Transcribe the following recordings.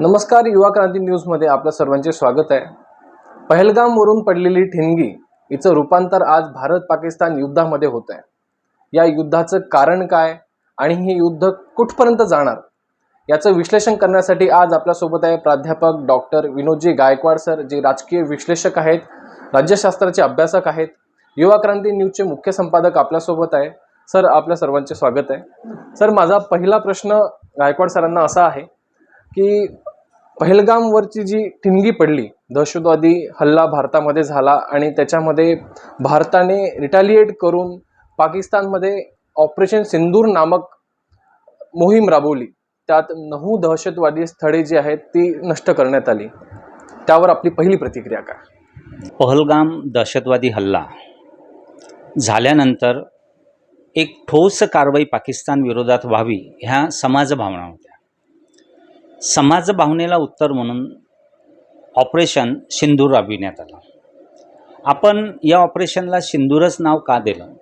नमस्कार युवा क्रांती न्यूजमध्ये आपलं सर्वांचे स्वागत आहे. पहलगामवरून पडलेली ठिणगी हिचं रूपांतर आज भारत पाकिस्तान युद्धामध्ये होत आहे या युद्धाचं कारण काय आणि हे युद्ध कुठपर्यंत जाणार? याचं विश्लेषण करण्यासाठी आज आपल्यासोबत आहे प्राध्यापक डॉक्टर विनोदजी गायकवाड सर जे राजकीय विश्लेषक आहेत राज्यशास्त्राचे अभ्यासक आहेत. युवा क्रांती न्यूजचे मुख्य संपादक आपल्यासोबत आहे. सर आपल्या सर्वांचे स्वागत आहे. सर माझा पहिला प्रश्न गायकवाड सरांना असा आहे की पहलगामवरची जी ठिणगी पडली दहशतवादी हल्ला भारतामध्ये झाला आणि त्याच्यामध्ये भारताने रिटॅलिएट करून पाकिस्तानमध्ये ऑपरेशन सिंदूर नामक मोहीम राबवली. त्यात नऊ दहशतवादी स्थळे जी आहेत ती नष्ट करण्यात आली. त्यावर आपली पहिली प्रतिक्रिया काय? पहलगाम दहशतवादी हल्ला झाल्यानंतर एक ठोस कारवाई पाकिस्तान विरोधात व्हावी ह्या समाजभावना होत्या. समाजभावनेला उत्तर म्हणून ऑपरेशन सिंदूर राबविण्यात आलं. आपण या ऑपरेशनला सिंदूरच नाव का दिलं?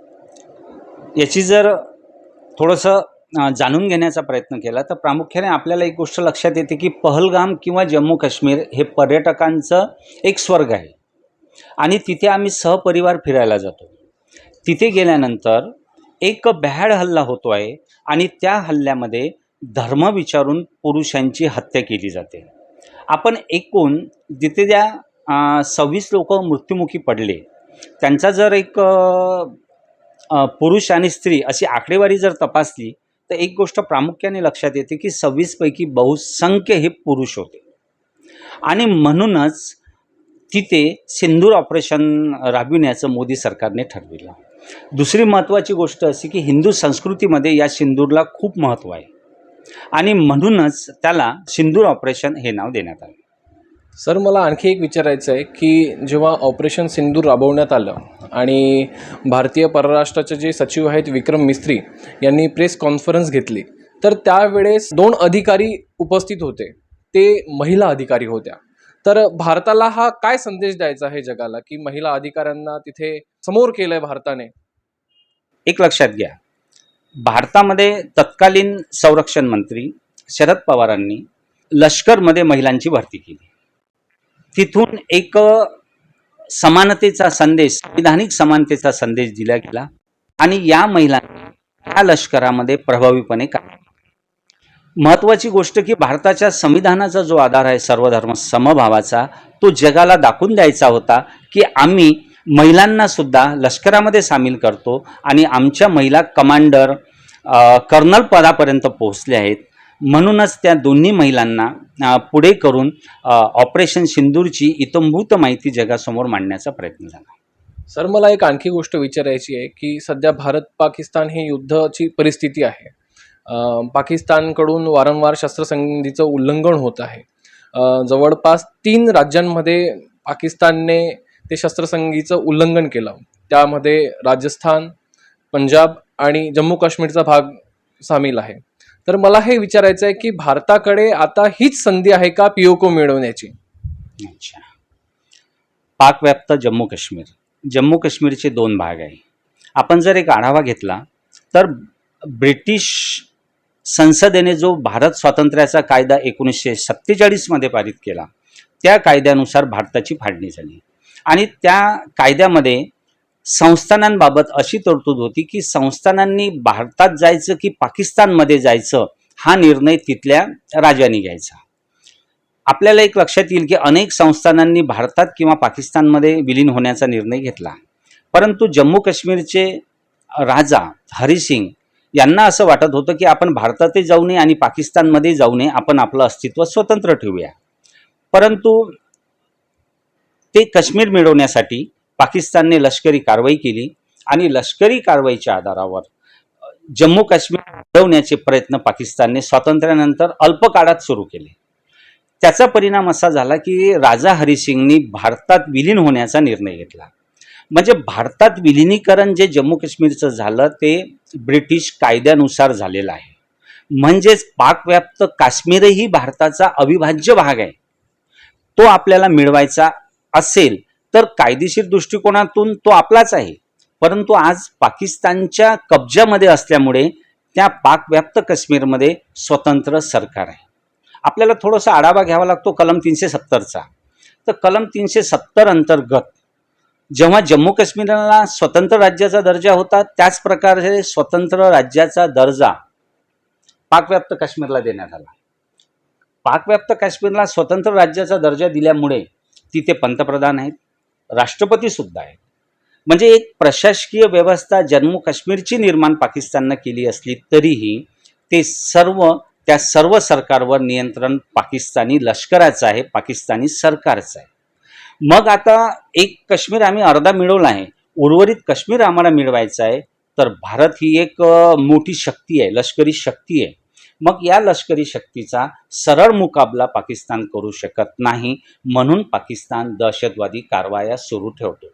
याची जर थोडंसं जाणून घेण्याचा प्रयत्न केला तर प्रामुख्याने आपल्याला एक गोष्ट लक्षात येते की पहलगाम किंवा जम्मू काश्मीर हे पर्यटकांचं एक स्वर्ग आहे. आणि तिथे आम्ही सहपरिवार फिरायला जातो. तिथे गेल्यानंतर एक भ्याड हल्ला होतो आहे आणि त्या हल्ल्यामध्ये धर्म विचारून पुरुषांची हत्या केली जाते. आपण एकूण जिथे त्या सव्वीस लोक मृत्युमुखी पडले त्यांचा जर एक पुरुष आणि स्त्री अशी आकडेवारी जर तपासली तर एक गोष्ट प्रामुख्याने लक्षात येते की सव्वीसपैकी बहुसंख्य हे पुरुष होते. आणि म्हणूनच तिथे सिंदूर ऑपरेशन राबविण्याचं मोदी सरकारने ठरविलं. दुसरी महत्त्वाची गोष्ट अशी की हिंदू संस्कृतीमध्ये या सिंदूरला खूप महत्त्व आहे. आणि म्हणूनच त्याला सिंदूर ऑपरेशन हे नाव देण्यात आलं. सर मला आणखी एक विचारायचं आहे की जेव्हा ऑपरेशन सिंदूर राबवण्यात आलं आणि भारतीय परराष्ट्राचे जे सचिव आहेत विक्रम मिस्त्री यांनी प्रेस कॉन्फरन्स घेतली तर त्यावेळेस दोन अधिकारी उपस्थित होते. ते महिला अधिकारी होत्या. तर भारताला हा काय संदेश द्यायचा आहे जगाला की महिला अधिकाऱ्यांना तिथे समोर केलंय भारताने? एक लक्षात घ्या. भारतामध्ये तत्कालीन संरक्षण मंत्री शरद पवारांनी लष्करमध्ये महिलांची भरती केली. तिथून एक समानतेचा संदेश संविधानिक समानतेचा संदेश दिला गेला आणि या महिलांनी या लष्करामध्ये प्रभावीपणे काम महत्त्वाची गोष्ट की भारताच्या संविधानाचा जो आधार आहे सर्वधर्म समभावाचा तो जगाला दाखवून द्यायचा होता की आम्ही महिलांना सुद्धा लष्करामध्ये सामील करतो आणि आमच्या महिला कमांडर कर्नल पदापर्यंत पोहोचल्या आहेत. म्हणूनच त्या दोन्ही महिलांना पुढे करून ऑपरेशन सिंदूरची इतंभूत माहिती जगासमोर मांडण्याचा प्रयत्न झाला. सर मला एक आणखी गोष्ट विचारायची आहे की सध्या भारत पाकिस्तान हे युद्धाची परिस्थिती आहे. पाकिस्तानकडून वारंवार शस्त्रसंधीचं उल्लंघन होत आहे. जवळपास तीन राज्यांमध्ये पाकिस्तानने ते शस्त्रसंधीचं उल्लंघन केलं. त्यामध्ये राजस्थान पंजाब आणि जम्मू काश्मीरचा भाग सामील आहे. तर मला हे विचारायचं आहे की भारताकडे आता हीच संधी आहे का पीओको मिळवण्याची? अच्छा. पाकव्याप्त जम्मू काश्मीर. जम्मू काश्मीरचे दोन भाग आहे. आपण जर एक आढावा घेतला तर ब्रिटिश संसदेने जो भारत स्वातंत्र्याचा कायदा एकोणीसशे सत्तेचाळीसमध्ये पारित केला त्या कायद्यानुसार भारताची फाडणी झाली. आणि त्या कायद्यामध्ये संस्थानांबाबत अशी तरतूद होती की संस्थानांनी भारतात जायचं की पाकिस्तानमध्ये जायचं हा निर्णय तिथल्या राजांनी घ्यायचा. आपल्याला एक लक्षात येईल की अनेक संस्थानांनी भारतात किंवा पाकिस्तानमध्ये विलीन होण्याचा निर्णय घेतला. परंतु जम्मू काश्मीरचे राजा हरिसिंग यांना असं वाटत होतं की आपण भारतातही जाऊ नये आणि पाकिस्तानमध्ये जाऊ नये आपण आपलं अस्तित्व स्वतंत्र ठेवूया. परंतु ते काश्मीर मिळवण्यासाठी पाकिस्तानने लष्करी कारवाई केली आणि लष्करी कारवाईच्या आधारावर जम्मू काश्मीर मिळवण्याचे प्रयत्न पाकिस्तानने स्वातंत्र्यानंतर अल्पकाळात सुरू केले. त्याचा परिणाम असा झाला की राजा हरिसिंगनी भारतात विलीन होण्याचा निर्णय घेतला. म्हणजे भारतात विलिनीकरण जे जम्मू काश्मीरचं झालं ते ब्रिटिश कायद्यानुसार झालेलं आहे. म्हणजेच पाकव्याप्त काश्मीरही भारताचा अविभाज्य भाग आहे. तो आपल्याला मिळवायचा असेल तर कायदेशीर दृष्टिकोनातून तो आपलाच आहे. परंतु आज पाकिस्तानच्या कब्जामध्ये असल्यामुळे त्या पाकव्याप्त काश्मीरमध्ये स्वतंत्र सरकार आहे. आपल्याला थोडासा आढावा घ्यावा लागतो कलम तीनशे सत्तरचा. तर कलम तीनशे सत्तर अंतर्गत जेव्हा जम्मू काश्मीरला स्वतंत्र राज्याचा दर्जा होता त्याच प्रकारे स्वतंत्र राज्याचा दर्जा पाकव्याप्त काश्मीरला देण्यात आला. पाकव्याप्त काश्मीरला स्वतंत्र राज्याचा दर्जा दिल्यामुळे तिथे पंतप्रधान आहेत राष्ट्रपतीसुद्धा आहेत. म्हणजे एक प्रशासकीय व्यवस्था जम्मू काश्मीरची निर्माण पाकिस्ताननं केली असली तरीही ते सर्व त्या सर्व सरकारवर नियंत्रण पाकिस्तानी लष्कराचं आहे पाकिस्तानी सरकारचं आहे. मग आता एक काश्मीर आम्ही अर्धा मिळवला आहे उर्वरित काश्मीर आम्हाला मिळवायचं आहे तर भारत ही एक मोठी शक्ती आहे लष्करी शक्ती आहे. मग या लष्करी शक्तीचा सरळ मुकाबला पाकिस्तान करू शकत नाही म्हणून पाकिस्तान दहशतवादी कारवाया सुरू ठेवतो.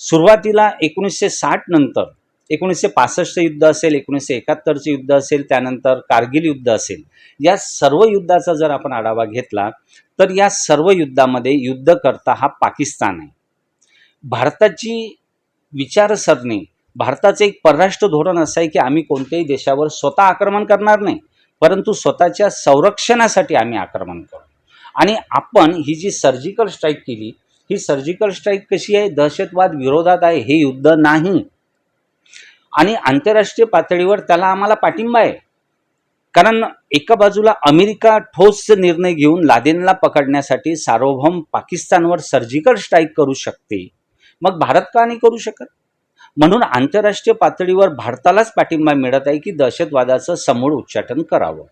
सुरुवातीला एकोणीसशे साठ नंतर एकोणीसशे पासष्टचं युद्ध असेल एकोणीसशे एकाहत्तरचं युद्ध असेल त्यानंतर कारगिल युद्ध असेल या सर्व युद्धाचा जर आपण आढावा घेतला तर या सर्व युद्धामध्ये युद्धकर्ता हा पाकिस्तान आहे. भारताची विचारसरणी भारताचं एक परराष्ट्र धोरण असं आहे की आम्ही कोणत्याही देशावर स्वतः आक्रमण करणार नाही. परंतु स्वतःच्या संरक्षणासाठी आम्ही आक्रमण करू आणि आपण ही जी सर्जिकल स्ट्राईक केली ही सर्जिकल स्ट्राईक कशी आहे? दहशतवाद विरोधात आहे हे युद्ध नाही. आणि आंतरराष्ट्रीय पातळीवर त्याला आम्हाला पाठिंबा आहे. कारण एका बाजूला अमेरिका ठोस निर्णय घेऊन लादेनला पकडण्यासाठी सार्वभौम पाकिस्तानवर सर्जिकल स्ट्राईक करू शकते. मग भारत का नाही करू शकत? म्हणून आंतरराष्ट्रीय पातळीवर भारतालाच पाठिंबा मिळत आहे की दहशतवादाचं समूळ उच्चाटन करावं.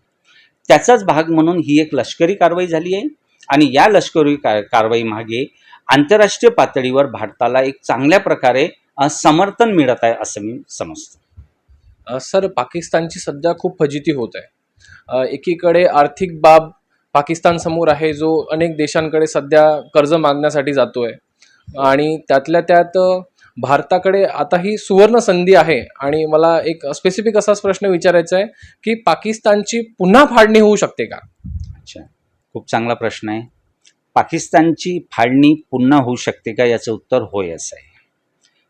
त्याचाच भाग म्हणून ही एक लष्करी कारवाई झाली आहे आणि या लष्करी कार कारवाई मागे आंतरराष्ट्रीय पातळीवर भारताला एक चांगल्या प्रकारे समर्थन मिळत आहे असं मी समजतो. सर पाकिस्तानची सध्या खूप फजिती होत आहे. एकीकडे आर्थिक बाब पाकिस्तान समोर आहे जो अनेक देशांकडे सध्या कर्ज मागण्यासाठी जातो आहे आणि त्यातल्या त्यात भारताकडे आता ही सुवर्ण संधी आहे. आणि मला एक स्पेसिफिक असाच प्रश्न विचारायचा आहे की पाकिस्तानची पुन्हा फाडणी होऊ शकते का? अच्छा. खूप चांगला प्रश्न आहे. पाकिस्तानची फाळणी पुन्हा होऊ शकते का याचं उत्तर होय असं आहे.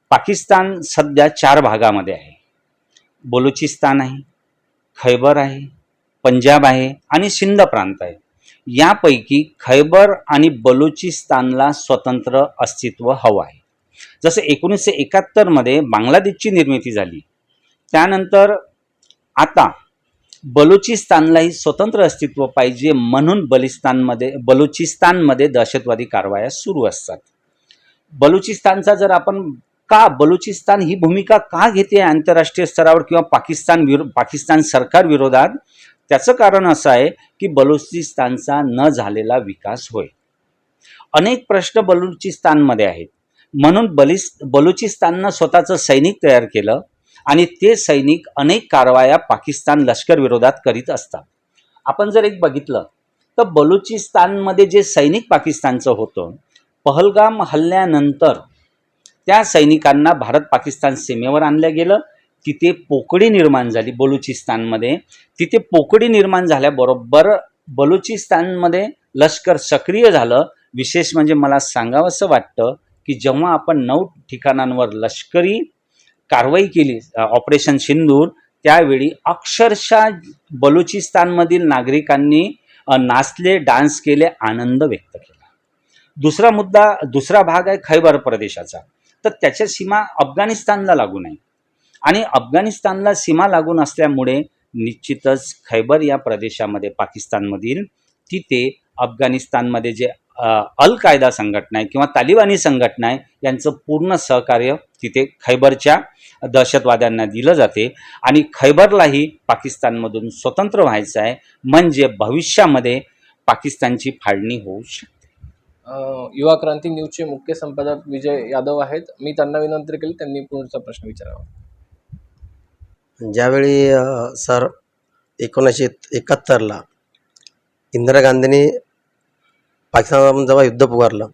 पाकिस्तान सध्या चार भागामध्ये आहे. बलुचिस्तान आहे खैबर आहे पंजाब आहे आणि सिंध प्रांत आहे. यापैकी खैबर आणि बलुचिस्तानला स्वतंत्र अस्तित्व हवं आहे. जसं एकोणीसशे एकाहत्तरमध्ये बांगलादेशची निर्मिती झाली त्यानंतर आता बलुचिस्तानलाही स्वतंत्र अस्तित्व पाहिजे म्हणून बलिस्तानमध्ये बलुचिस्तानमध्ये दहशतवादी कारवाया सुरू असतात. बलुचिस्तानचा जर आपण का बलुचिस्तान ही भूमिका का घेते आंतरराष्ट्रीय स्तरावर किंवा पाकिस्तान विरो पाकिस्तान सरकार विरोधात? त्याचं कारण असं आहे की बलुचिस्तानचा न झालेला विकास होय. अनेक प्रश्न बलुचिस्तानमध्ये आहेत. म्हणून बलिस बलुचिस्ताननं स्वतःचं सैनिक तयार केलं आणि ते सैनिक अनेक कारवाया पाकिस्तान लष्कर विरोधात करीत असतात. आपण जर एक बघितलं तर बलुचिस्तानमध्ये जे सैनिक पाकिस्तानचं होतं पहलगाम हल्ल्यानंतर त्या सैनिकांना भारत पाकिस्तान सीमेवर आणलं गेलं. तिथे पोकळी निर्माण झाली बलुचिस्तानमध्ये. तिथे पोकळी निर्माण झाल्याबरोबर बलुचिस्तानमध्ये लष्कर सक्रिय झालं. विशेष म्हणजे मला सांगावंसं वाटतं की जेव्हा आपण नऊ ठिकाणांवर लष्करी कारवाई केली ऑपरेशन सिंदूर त्यावेळी अक्षरशः बलुचिस्तानमधील नागरिकांनी नाचले डान्स केले आनंद व्यक्त केला. दुसरा मुद्दा दुसरा भाग आहे खैबर प्रदेशाचा. तर त्याच्या सीमा अफगाणिस्तानला लागून आहे आणि अफगाणिस्तानला सीमा लागून असल्यामुळे निश्चितच खैबर या प्रदेशामध्ये पाकिस्तानमधील तिथे अफगाणिस्तानमध्ये जे अल कायदा संघटना आहे किंवा तालिबानी संघटना आहे यांचं पूर्ण सहकार्य तिथे खैबरच्या दहशतवाद्यांना दिलं जाते. आणि खैबरलाही पाकिस्तानमधून स्वतंत्र व्हायचं आहे म्हणजे भविष्यामध्ये पाकिस्तानची फाळणी होऊ शकते. युवा क्रांती न्यूजचे मुख्य संपादक विजय यादव आहेत. मी त्यांना विनंती केली त्यांनी पुढचा प्रश्न विचारावा. ज्यावेळी सर एकोणीसशे एकाहत्तरला इंदिरा गांधींनी पाकिस्तानावर जेव्हा युद्ध पुकारलं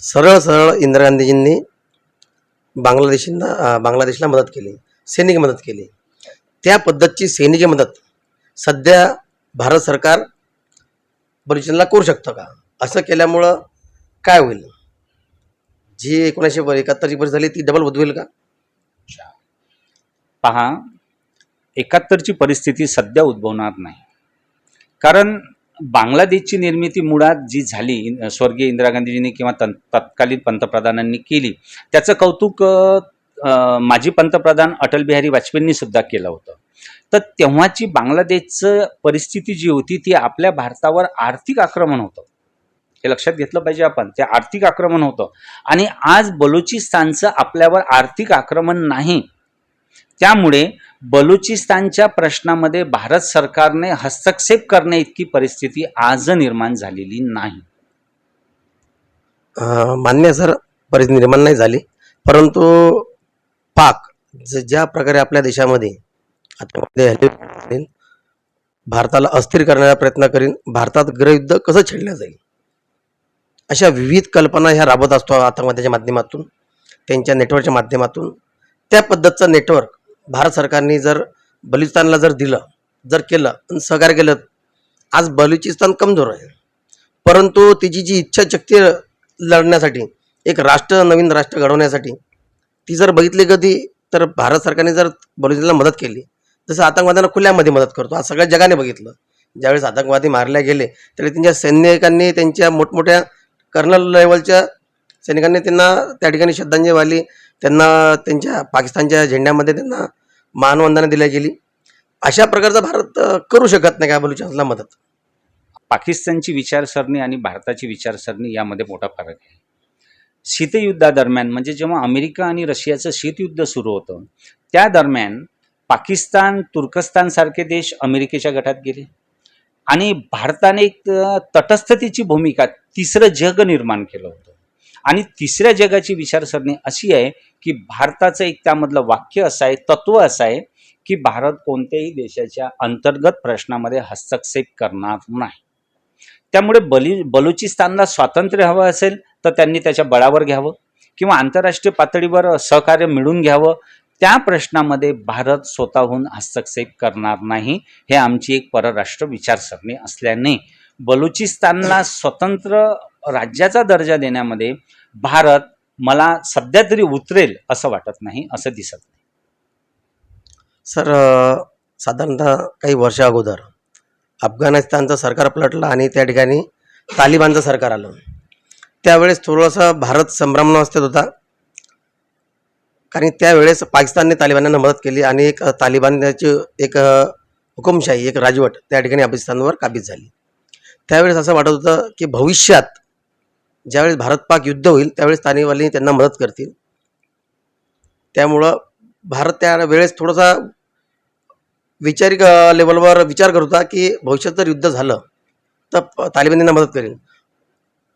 सरळ सरळ इंदिरा गांधीजींनी बांगलादेशींना बांगलादेशला मदत केली सैनिकी मदत केली. त्या पद्धतची सैनिकी मदत सध्या भारत सरकार बलुचिस्तानला करू शकतं का? असं केल्यामुळं काय होईल? जी एकोणीसशे एकाहत्तरची परिस्थिती झाली ती डबल उद्वेल का? पहा एकाहत्तरची परिस्थिती सध्या उद्भवणार नाही. कारण बांगलादेशची निर्मिती मुळात जी झाली स्वर्गीय इंदिरा गांधीजींनी किंवा तन तत्कालीन पंतप्रधानांनी केली त्याचं कौतुक माजी पंतप्रधान अटल बिहारी वाजपेयींनी सुद्धा केलं होतं. तर तेव्हाची बांगलादेशचं परिस्थिती जी होती ती आपल्या भारतावर आर्थिक आक्रमण होतं. हे लक्षात घेतलं पाहिजे आपण ते आर्थिक आक्रमण होतं. आणि आज बलुचिस्तानचं आपल्यावर आर्थिक आक्रमण नाही त्यामुळे बलुचिस्तानच्या प्रश्नामध्ये भारत सरकारने हस्तक्षेप करणे इतकी परिस्थिती आज निर्माण झालेली नाही. मान्य सर परिस्थिती निर्माण नाही झाली. परंतु पाक ज्या प्रकारे आपल्या देशामध्ये भारताला अस्थिर करण्याचा प्रयत्न करीन भारतात गृहयुद्ध कसं छेडलं जाईल? अशा विविध कल्पना ह्या राबवत असतो आतंकवाद्याच्या माध्यमातून त्यांच्या नेटवर्कच्या माध्यमातून त्या पद्धतचं नेटवर्क भारत सरकारने जर बलुचिस्तानला जर दिलं जर केलं आणि सहकार्य केलं आज बलुचिस्तान कमजोर आहे. परंतु तिची जी इच्छाशक्ती लढण्यासाठी एक राष्ट्र नवीन राष्ट्र घडवण्यासाठी ती जर बघितली कधी तर भारत सरकारने जर बलुचिस्तानला मदत केली जसं आतंकवाद्यांना खुल्यामध्ये मदत करतो आज सगळ्या जगाने बघितलं. ज्यावेळेस आतंकवादी मारले गेले त्यावेळी त्यांच्या सैनिकांनी त्यांच्या मोठमोठ्या कर्नल लेवलच्या सैनिकांनी त्यांना त्या ठिकाणी श्रद्धांजली वाहिली. त्यांना त्यांच्या पाकिस्तानच्या झेंड्यामध्ये त्यांना मानवंदना दिल्या गेली. अशा प्रकारचा भारत करू शकत नाही का बलुचिस्तानला मदत. पाकिस्तानची विचारसरणी आणि भारताची विचारसरणी यामध्ये मोठा फरक आहे. शीतयुद्धादरम्यान म्हणजे जेव्हा अमेरिका आणि रशियाचं शीतयुद्ध सुरू होतं त्या दरम्यान पाकिस्तान तुर्कस्तानसारखे देश अमेरिकेच्या गटात गेले. आणि भारताने एक तटस्थतेची भूमिका तिसरं जग निर्माण केलं होतं. आणि तिसऱ्या जगाची विचारसरणी अशी आहे की भारताचं एक त्यामधलं वाक्य असं आहे तत्व असं आहे की भारत कोणत्याही देशाच्या अंतर्गत प्रश्नामध्ये हस्तक्षेप करणार नाही. त्यामुळे बली बलुचिस्तानला स्वातंत्र्य हवं असेल तर त्यांनी त्याच्या बळावर घ्यावं किंवा आंतरराष्ट्रीय पातळीवर सहकार्य मिळून घ्यावं. त्या प्रश्नामध्ये भारत स्वतःहून हस्तक्षेप करणार नाही हे आमची एक परराष्ट्र विचारसरणी असल्याने बलुचिस्तानला स्वतंत्र राज्याचा दर्जा देण्यामध्ये भारत मला सध्या तरी उतरेल असं वाटत नाही असं दिसत नाही. सर साधारणतः काही वर्ष अगोदर अफगाणिस्तानचं सरकार पलटलं आणि त्या ठिकाणी तालिबानचं सरकार आलं. त्यावेळेस थोडासा भारत संभ्रमावस्थेत होता. कारण त्यावेळेस पाकिस्तानने तालिबानांना मदत केली आणि एक तालिबानची एक हुकुमशाही एक राजवट त्या ठिकाणी अफगाणिस्तानवर काबीज झाली. त्यावेळेस असं वाटत होतं की भविष्यात ज्यावेळेस भारत पाक युद्ध होईल त्यावेळेस तालिबानी त्यांना मदत करतील. त्यामुळं भारत त्या वेळेस थोडासा वैचारिक लेवलवर विचार करत होता की भविष्यात जर युद्ध झालं तर तालिबानींना मदत करेल.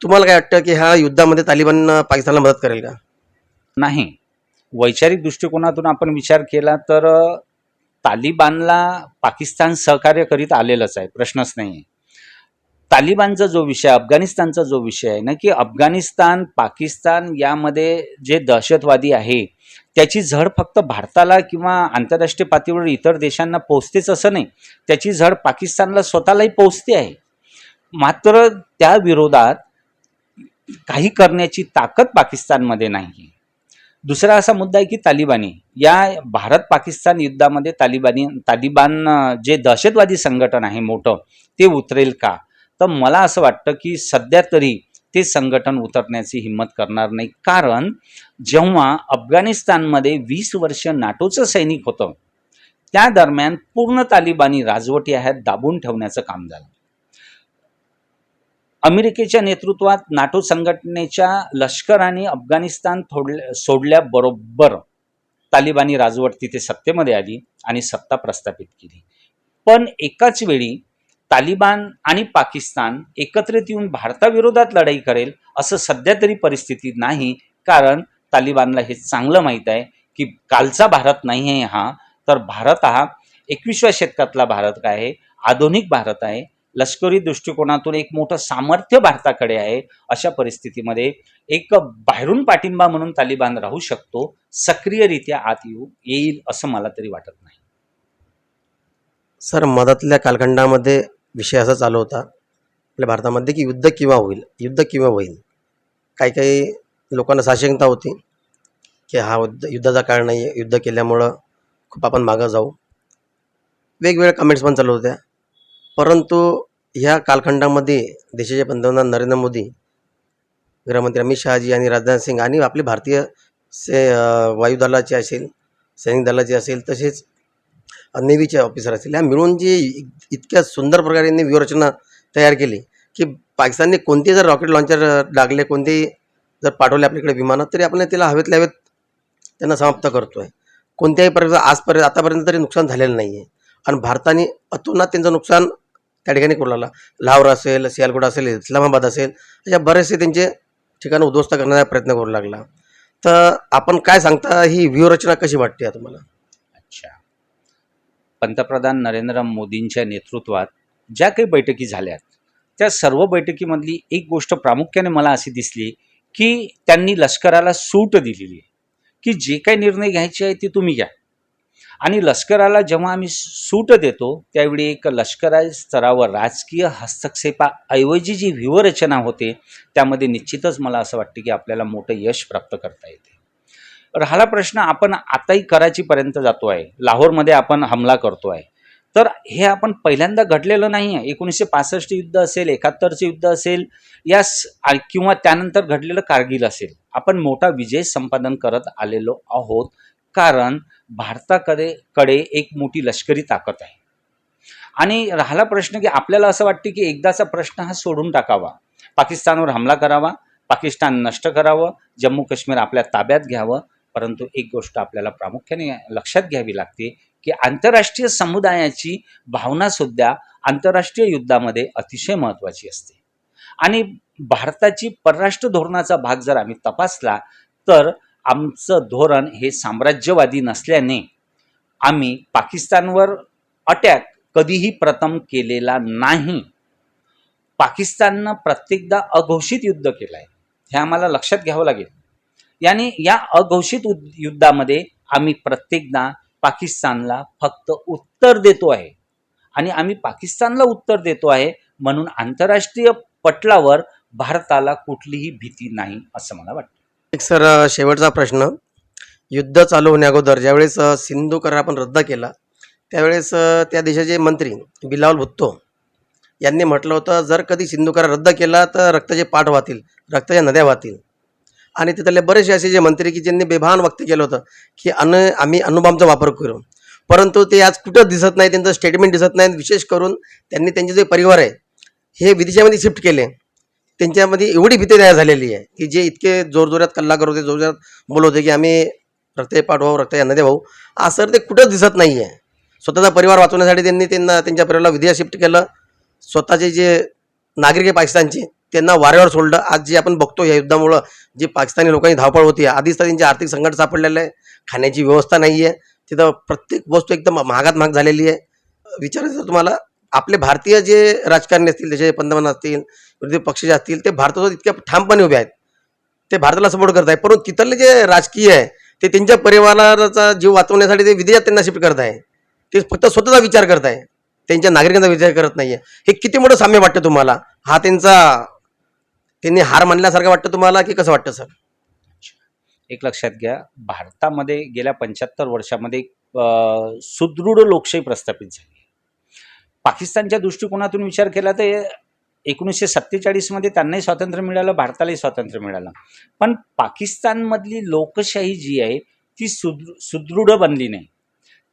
तुम्हाला काय वाटतं की ह्या युद्धामध्ये तालिबान पाकिस्तानला मदत करेल का? नाही. वैचारिक दृष्टिकोनातून आपण विचार केला तर तालिबानला पाकिस्तान सहकार्य करीत आलेलंच आहे प्रश्नच नाही आहे तालिबानचा जो विषय अफगाणिस्तानचा जो विषय आहे ना की अफगाणिस्तान पाकिस्तान यामध्ये जे दहशतवादी आहे त्याची झड फक्त भारताला किंवा आंतरराष्ट्रीय पातळीवर इतर देशांना पोचतेच असं नाही. त्याची झड पाकिस्तानला स्वतःलाही पोचते आहे. मात्र त्या विरोधात काही करण्याची ताकद पाकिस्तानमध्ये नाही. दुसरा असा मुद्दा आहे की तालिबानी या भारत पाकिस्तान युद्धामध्ये तालिबानी तालिबान जे दहशतवादी संघटन आहे मोठं ते उतरेल का? तर मला असं वाटतं की सध्या तरी ते संघटन उतरण्याची हिंमत करणार नाही. कारण जेव्हा अफगाणिस्तानमध्ये वीस वर्ष नाटोचं सैनिक होतं त्या दरम्यान पूर्ण तालिबानी राजवटी आहेत दाबून ठेवण्याचं काम झालं. अमेरिकेच्या नेतृत्वात नाटो संघटनेच्या लष्कराने अफगाणिस्तान थोडल्या सोडल्याबरोबर तालिबानी राजवट तिथे सत्तेमध्ये आली आणि सत्ता प्रस्थापित केली. पण एकाच वेळी तालिबान आणि पाकिस्तान एकत्रित येऊन भारताविरोधात लढाई करेल असं सध्या तरी परिस्थिती नाही. कारण तालिबानला हे चांगलं माहीत आहे की कालचा भारत नाही आहे हा. तर भारत हा एकविसव्या शतकातला भारत आहे. आधुनिक भारत आहे. लष्करी दृष्टिकोनातून एक मोठं सामर्थ्य भारताकडे आहे अशा परिस्थितीमध्ये एक बाहेरून पाठिंबा म्हणून तालिबान राहू शकतो सक्रियरित्या आत येऊ येईल असं मला तरी वाटत नाही. सर मधातल्या कालखंडामध्ये विषय असा चालू होता आपल्या भारतामध्ये की युद्ध किंवा होईल युद्ध किंवा होईल. काही काही लोकांना साशंकता होती की हा युद्ध युद्धाचा काळ नाही आहे युद्ध केल्यामुळं खूप आपण मागं जाऊ. वेगवेगळ्या कमेंट्स पण चालू होत्या. परंतु ह्या कालखंडामध्ये देशाचे पंतप्रधान नरेंद्र मोदी गृहमंत्री अमित शहाजी आणि राजनाथ सिंग आणि आपले भारतीय से वायुदलाचे असेल सैनिक दलाचे असेल तसेच नेव्हीचे ऑफिसर असतील. या मिळून जी इत- इतक्या सुंदर प्रकारे यांनी व्यूहरचना तयार केली की पाकिस्तानने कोणते जर रॉकेट लॉन्चर लागले कोणतेही जर पाठवले आपल्याकडे विमानात तरी आपण त्याला हवेतल्या हवेत त्यांना समाप्त करतो आहे कोणत्याही प्रकारचं आजपर्यंत आतापर्यंत तरी नुकसान झालेलं नाही आहे आणि भारताने अतोनात त्यांचं नुकसान त्या ठिकाणी करू लागला. लाहोर असेल सियालकोट असेल इस्लामाबाद असेल अशा बरेचसे त्यांचे ठिकाणं उद्ध्वस्त करण्याचा प्रयत्न करू लागला. तर आपण काय सांगता ही व्यूहरचना कशी वाटते तुम्हाला? पंतप्रधान नरेंद्र मोदींच्या नेतृत्वात ज्या काही बैठकी झाल्यात त्या सर्व बैठकीमधली एक गोष्ट प्रामुख्याने मला अशी दिसली की त्यांनी लष्कराला सूट दिलेली आहे की जे काही निर्णय घ्यायचे आहे ते तुम्ही घ्या. आणि लष्कराला जेव्हा आम्ही सूट देतो त्यावेळी एक लष्करा स्तरावर राजकीय हस्तक्षेपाऐवजी जी व्यूहरचना होते त्यामध्ये निश्चितच मला असं वाटतं की आपल्याला मोठं यश प्राप्त करता येते. राहिला प्रश्न आपण आताही कराचीपर्यंत जातो आहे. लाहोरमध्ये आपण हमला करतो आहे. तर हे आपण पहिल्यांदा घडलेलं नाही आहे. एकोणीसशे पासष्ट युद्ध असेल एकाहत्तरचे युद्ध असेल या किंवा त्यानंतर घडलेलं कारगिल असेल. आपण मोठा विजय संपादन करत आलेलो आहोत कारण भारताकडे कडे एक मोठी लष्करी ताकद आहे. आणि राहिला प्रश्न की आपल्याला असं वाटते की एकदाचा प्रश्न हा सोडून टाकावा. पाकिस्तानवर हमला करावा. पाकिस्तान नष्ट करावं. जम्मू काश्मीर आपल्या ताब्यात घ्यावं. परंतु एक गोष्ट आपल्याला प्रामुख्याने लक्षात घ्यावी लागते की आंतरराष्ट्रीय समुदायाची भावनासुद्धा आंतरराष्ट्रीय युद्धामध्ये अतिशय महत्त्वाची असते. आणि भारताची परराष्ट्र धोरणाचा भाग जर आम्ही तपासला तर आमचं धोरण हे साम्राज्यवादी नसल्याने आम्ही पाकिस्तानवर अटॅक कधीही प्रथम केलेला नाही. पाकिस्ताननं प्रत्येकदा अघोषित युद्ध केलं आहे हे आम्हाला लक्षात घ्यावं लागेल. याने या अघोषित उद- युद्धामध्ये आम्ही प्रत्येकदा पाकिस्तानला फक्त उत्तर देतो आहे. आणि आम्ही पाकिस्तानला उत्तर देतो आहे म्हणून आंतरराष्ट्रीय पटलावर भारताला कुठलीही भीती नाही असं मला वाटतं. एक सर शेवटचा प्रश्न. युद्ध चालू होण्याअगोदर ज्यावेळेस सिंधू करार आपण रद्द केला त्यावेळेस त्या देशाचे मंत्री बिलावल भुत्तो यांनी म्हटलं होतं जर कधी सिंधू करार रद्द केला तर रक्ताचे पाठ वाहतील रक्ताच्या नद्या वाहतील. आणि तिथले बरेचसे असे जे मंत्री की ज्यांनी बेभान व्यक्त केलं होतं की अन्न आम्ही अणुबॉम्बचा वापर करू. परंतु ते आज कुठं दिसत नाही त्यांचं स्टेटमेंट दिसत नाही. विशेष करून त्यांनी त्यांचे जे परिवार आहे हे विदेशामध्ये शिफ्ट केले. त्यांच्यामध्ये एवढी भीती तयार झालेली आहे की जे इतके जोरजोरात कल्ला करत होते जोरजोरात बोलत होते की आम्ही रक्ते पाठवाऊ रक्त दे भाऊ आज सर ते कुठंच दिसत नाही आहे स्वतःचा परिवार वाचवण्यासाठी त्यांनी त्यांना त्यांच्या परिवाराला विदेशात शिफ्ट केलं. स्वतःचे जे नागरिक आहे पाकिस्तानचे त्यांना वाऱ्यावर सोडलं. आज जे आपण बघतो या युद्धामुळं जे पाकिस्तानी लोकांची धावपळ होती आधीच तर त्यांचे आर्थिक संकट सापडलेलं आहे. खाण्याची व्यवस्था नाही आहे तिथं प्रत्येक वस्तू एकदम महागात महाग झालेली आहे. विचारायचं तुम्हाला आपले भारतीय जे राजकारणी असतील त्याचे पंतप्रधान असतील विरोधी पक्ष जे असतील ते भारतासोबत इतक्या ठामपणे उभे आहेत. ते भारताला सपोर्ट करत आहे परंतु तिथले जे राजकीय आहे ते त्यांच्या परिवाराचा जीव वाचवण्यासाठी ते विदेशात त्यांना शिफ्ट करत आहे. ते फक्त स्वतःचा विचार करत आहे. त्यांच्या नागरिकांचा विचार करत नाही आहे हे किती मोठं साम्य वाटतं तुम्हाला? हा त्यांचा त्यांनी हार मानल्यासारखं वाटतं तुम्हाला की कसं वाटतं सर? एक लक्षात घ्या भारतामध्ये गेल्या पंच्याहत्तर वर्षामध्ये सुदृढ लोकशाही प्रस्थापित झाली. पाकिस्तानच्या दृष्टिकोनातून विचार केला तर एकोणीसशे सत्तेचाळीसमध्ये त्यांनाही स्वातंत्र्य मिळालं भारतालाही स्वातंत्र्य मिळालं. पण पाकिस्तानमधली लोकशाही जी आहे ती सुदृ सुदृढ बनली नाही.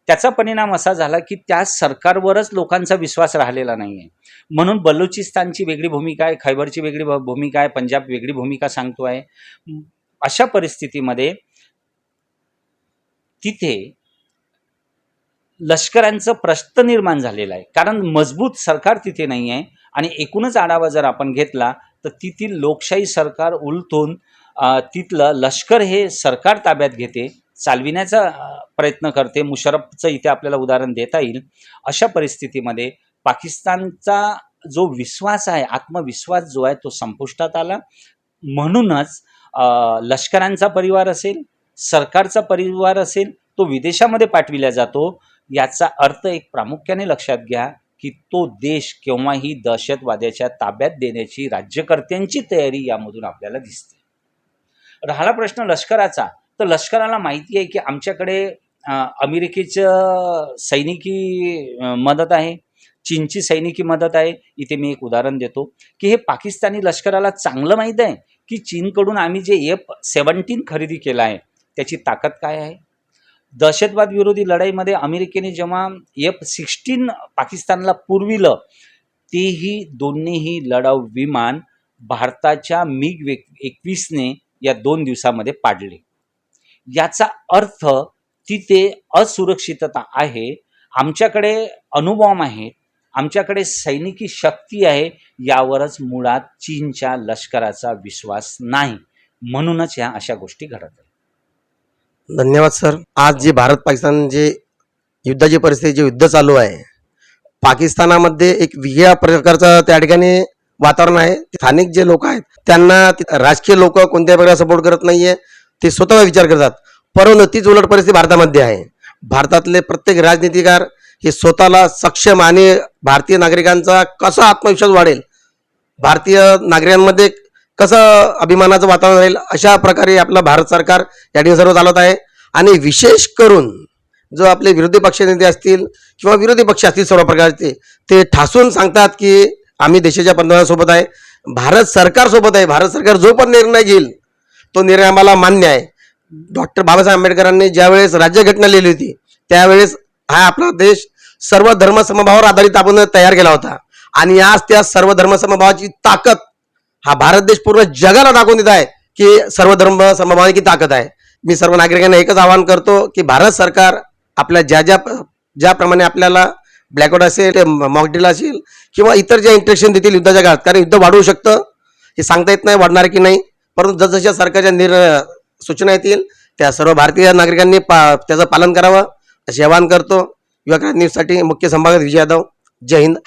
त्याचा परिणाम असा झाला की त्या सरकारवरच लोकांचा विश्वास राहिलेला नाही आहे म्हणून बलुचिस्तानची वेगळी भूमिका आहे खैबरची वेगळी भ- भूमिका आहे पंजाब वेगळी भूमिका सांगतो आहे. अशा परिस्थितीमध्ये तिथे लष्करांचं प्रश्न निर्माण झालेलं आहे. कारण मजबूत सरकार तिथे नाही आहे आणि एकूणच आढावा जर आपण घेतला तर तिथील लोकशाही सरकार उलटून तिथलं लष्कर हे सरकार ताब्यात घेते. चालविण्याचा प्रयत्न करते. मुशरफचं इथे आपल्याला उदाहरण देता येईल. अशा परिस्थितीमध्ये पाकिस्तानचा जो विश्वास आहे आत्मविश्वास जो आहे तो संपुष्टात आला. म्हणूनच लष्करांचा परिवार असेल सरकारचा परिवार असेल तो विदेशामध्ये पाठविला जातो. याचा अर्थ एक प्रामुख्याने लक्षात घ्या की तो देश केव्हाही दहशतवाद्याच्या ताब्यात देण्याची राज्यकर्त्यांची तयारी यामधून आपल्याला दिसते. राहिला प्रश्न लष्कराचा. तर लष्कराला माहिती आहे की आमच्याकडे अमेरिकेचं सैनिकी मदत आहे. चीनची सैनिकी मदत आहे. इथे मी एक उदाहरण देतो की हे पाकिस्तानी लष्कराला चांगलं माहीत आहे की चीनकडून आम्ही जे एफ सेवन्टीन खरेदी केलं आहे त्याची ताकद काय आहे? दहशतवाद विरोधी लढाईमध्ये अमेरिकेने जेव्हा एफ सिक्स्टीन पाकिस्तानला पुरविलं तेही दोन्हीही लढाऊ विमान भारताच्या मिग एकवीसने या दोन दिवसामध्ये पाडले. याचा अर्थ तिथे असुरक्षितता आहे. आमच्याकडे अणुबॉम्ब आहेत आमच्याकडे सैनिकी शक्ती आहे. यावरच मुळात चीनच्या लष्कराचा विश्वास नाही. म्हणूनच ह्या अशा गोष्टी घडत आहेत. धन्यवाद सर. आज जे भारत पाकिस्तान जे युद्धाची परिस्थिती जे युद्ध चालू आहे पाकिस्तानामध्ये एक वेगळ्या प्रकारचं त्या ठिकाणी वातावरण आहे. स्थानिक जे लोक आहेत त्यांना राजकीय लोक कोणत्या प्रकारे सपोर्ट करत नाहीये. ते स्वतः विचार करतात. परंतु तीच उलट परिस्थिती भारतामध्ये आहे. भारतातले प्रत्येक राजनीतिकार हे स्वतःला सक्षम आणि भारतीय नागरिकांचा कसा आत्मविश्वास वाढेल? भारतीय नागरिकांमध्ये कसं अभिमानाचं वातावरण राहील? अशा प्रकारे आपलं भारत सरकार या ठिकाणी सर्व चालवत आहे. आणि विशेष करून जो आपले विरोधी पक्षनेते असतील किंवा विरोधी पक्ष असतील सर्व प्रकारचे ते ठासून सांगतात की आम्ही देशाच्या पंतप्रधानांसोबत आहे. भारत सरकारसोबत आहे. भारत सरकार जो पण निर्णय घेईल तो निर्णय आम्हाला मान्य आहे. डॉक्टर बाबासाहेब आंबेडकरांनी ज्यावेळेस राज्यघटना लिहिली होती त्यावेळेस हा आपला देश सर्व धर्मसमभावावर आधारित आपण तयार केला होता. आणि आज त्या सर्व धर्मसमभावाची ताकद हा भारत देश पूर्ण जगाला दाखवून देत आहे की सर्व धर्म समभावाची ताकद आहे. मी सर्व नागरिकांना एकच आवाहन करतो की भारत सरकार आपल्या ज्या ज्या ज्याप्रमाणे आपल्याला ब्लॅकआउट असेल मॉकडील असेल किंवा इतर ज्या इंट्रेक्शन देतील युद्धाच्या काळात कारण युद्ध वाढवू शकतं हे सांगता येत नाही वाढणार की नाही. परंतु जसजशा सरकारच्या निर सूचना येतील त्या सर्व भारतीय नागरिकांनी पा त्याचं पालन करावं. असे आवाहन करतो. युवा न्यूजसाठी मुख्य संभागात विजय यादव. जय हिंद.